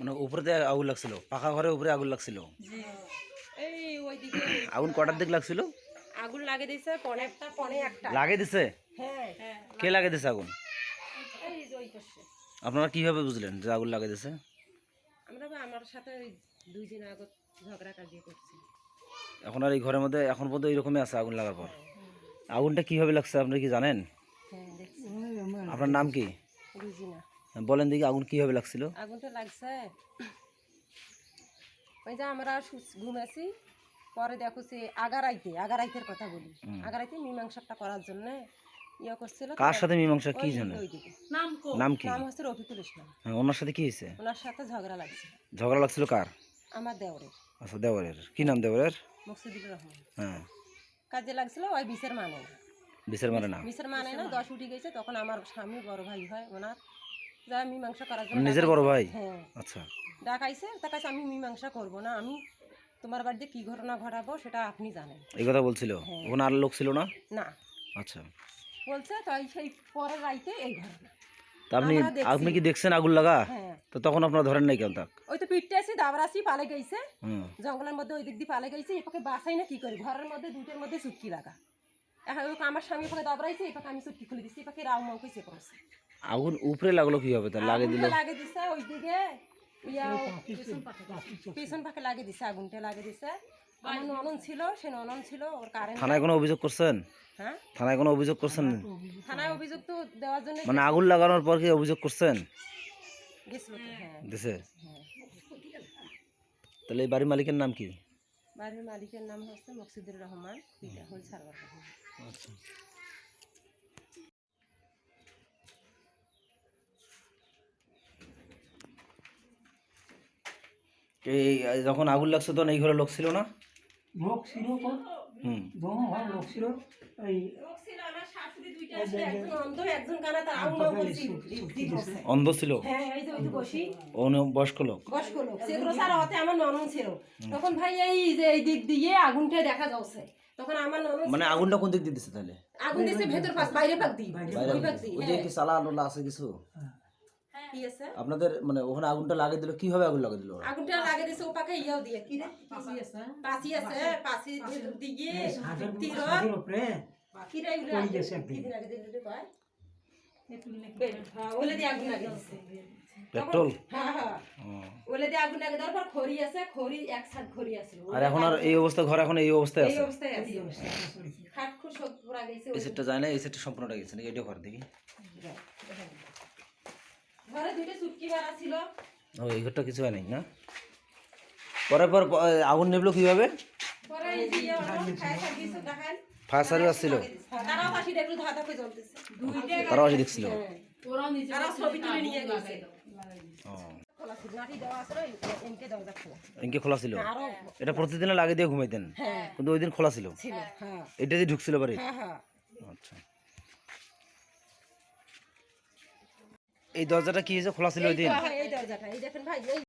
মানে উপরে দিয়ে আগুন লাগছিল পাকা ঘরের উপরে আগুন লাগছিল। আগুন কটার দিক লাগছিল? আগুন লাগে দিয়েছে পনে একটা পনে একটা। লাগে দিছে? হ্যাঁ। হ্যাঁ কে লাগে দিছে আগুন? আপনারা কীভাবে বুঝলেন যে আগুন লাগে দিছে? আমরা আমার সাথে দুই দিন আগে ঝগড়া কাজিয়ে করছি। এখন আর এই ঘরের মধ্যে এখন পর্যন্ত এইরকমই আছে আগুন লাগার পর। আগুনটা কীভাবে লাগছে আপনি কি জানেন? হ্যাঁ আপনার নাম কি? বুঝি না বলেন দেখি আগুন কীভাবে লাগছিল। আগুনটা লাগছে। ওই যে আমরা ঘুমেছি পরে দেখো সে আগারাইতে আগারাইতের কথা বলি। আগারাইতে মীমাংসাটা করার জন্য ইয়ে করছিল। কার সাথে মীমাংসা কি ওইদিকে। নাম কি। নাম হচ্ছে রফিকুল ইসলাম। হ্যাঁ, ওনার সাথে কি হয়েছে? ওনার সাথে ঝগড়া লাগছে। ঝগড়া লাগছিল কার? আমার দেওরের। আচ্ছা দেওয়ারের কি নাম দেওয়ারের মুকসিদুর রহমান। হ্যাঁ। কাজে লাগছিল ওই বিষের মানে না। মারে না? বিষের মানে না দশ উঠে গেছে তখন আমার স্বামী বড় ভাই হয় ওনার। মীমাংসা করার জন্য নিজের বড় ভাই? হ্যাঁ। আচ্ছা। ডাকাইছে আমি মীমাংসা করব না আমি তোমার বাড়িতে কি ঘটনা ঘটাবো সেটা আপনি জানেন। এই কথা বলছিল? হ্যাঁ। ওখানে আর লোক ছিল না? না। আচ্ছা। বলছে তাই সেই পরের রাইতে এই ঘটনা। আপনি আপনি কি দেখছেন আগুন লাগা? হ্যাঁ। তো তখন আপনারা ধরেন নাই কেন তাক? ওই তো পিঠতে আসি দাবরাসি পালে গেছে। জঙ্গলের মধ্যে ওই দিক দিয়ে পালে গেছে এপাকে বাসাই না কি করি? ঘরের মধ্যে দুটোর মধ্যে চুটকি লাগা। এখন আমার স্বামী এপাকে দাবরাইছে এপাকে আমি চুটকি খুলে দিচ্ছি এপাকে রাও মাও কইছে করছে আগুন উপরে লাগল কীভাবে? তা লাগে দিল। লাগে দিছে ওই দিকে ইয়া পিছন পাকে লাগে দিছে আগুনটা লাগে দিছে। আমার ননন ছিল সে ননন ছিল ওর কারেন্ট থানায় কোনো অভিযোগ করছেন? হ্যাঁ? থানায় কোনো অভিযোগ করছেন? থানায় অভিযোগ তো দেওয়ার জন্য মানে আগুন লাগানোর পর কি অভিযোগ করছেন? গেছিল তো হ্যাঁ। দিছে? হ্যাঁ। তাহলে এই বাড়ির মালিকের নাম কি? বাড়ির মালিকের নাম হচ্ছে মকসিদুর রহমান পিতা হল সারবার আচ্ছা। এই যখন আগুন লাগছে তখন এই ঘরে লোক ছিল না? লোক ছিল হুম। লোক ছিল এই অন্ধ একজন কানা তার আগুন বলছি ছিল। হ্যাঁ বয়স্ক লোক? আমার ননন ছিল। তখন ভাই এই যে এই দিক দিয়ে আগুনটা দেখা যাচ্ছে। তখন আমার মানে আগুনটা কোন দিক দিয়ে দিচ্ছে তাহলে? আগুন দিছে ভেতর পাশ বাইরে পাক দিই বাইরে পাক দিই ওই যে কি সালা আলোলা আছে কিছু? কি আছে? আপনাদের মানে ওখানে আগুনটা লাগিয়ে দিল কীভাবে আগুন লাগিয়ে দিল আগুনটা লাগিয়ে দিছে ও পাকে ইয়াও দিয়ে। কি রে? পাসি আছে। পাসি আছে পাসি দিয়ে তীর। উপরে। কি রে পড়ে গেছে একদিন। কি দিন আগে দিন রে কয়? হ্যাঁ ওলে দিয়ে আগুন লাগে দিছে। পেট্রোল? হ্যাঁ হ্যাঁ। ওলে দিয়ে আগুন লাগে দেওয়ার পর খড়ি আছে খড়ি এক সাথ খড়ি আছে। আর এখন আর এই অবস্থা ঘর এখন এই অবস্থায় এই আছে? অবস্থায় আছে। খাট খুর সব গেছে এই সেটটা যায় না এই সেটটা সম্পূর্ণটা গেছে নাকি? এটা ঘর দেখি। ঘরে ছিল। ও এই ঘরটা কিছু হয় নাই না? পরে পর আগুন নেবলো কীভাবে? ইয়ে ফায়ার সার্ভিস ছিল তারাও এসে দেখছিল? এনকে খোলা। ছিল? এটা প্রতিদিনে লাগিয়ে দিয়ে ঘুমাইতেন? হ্যাঁ। কিন্তু ওই দিন খোলা ছিল? ছিল হ্যাঁ। এটা দিয়ে ঢুকছিল বাড়ি? হ্যাঁ। আচ্ছা। এই দরজাটা কি হয়েছে? খোলা ছিল ওই দিন। এই দরজাটা এই দেখেন ভাই এই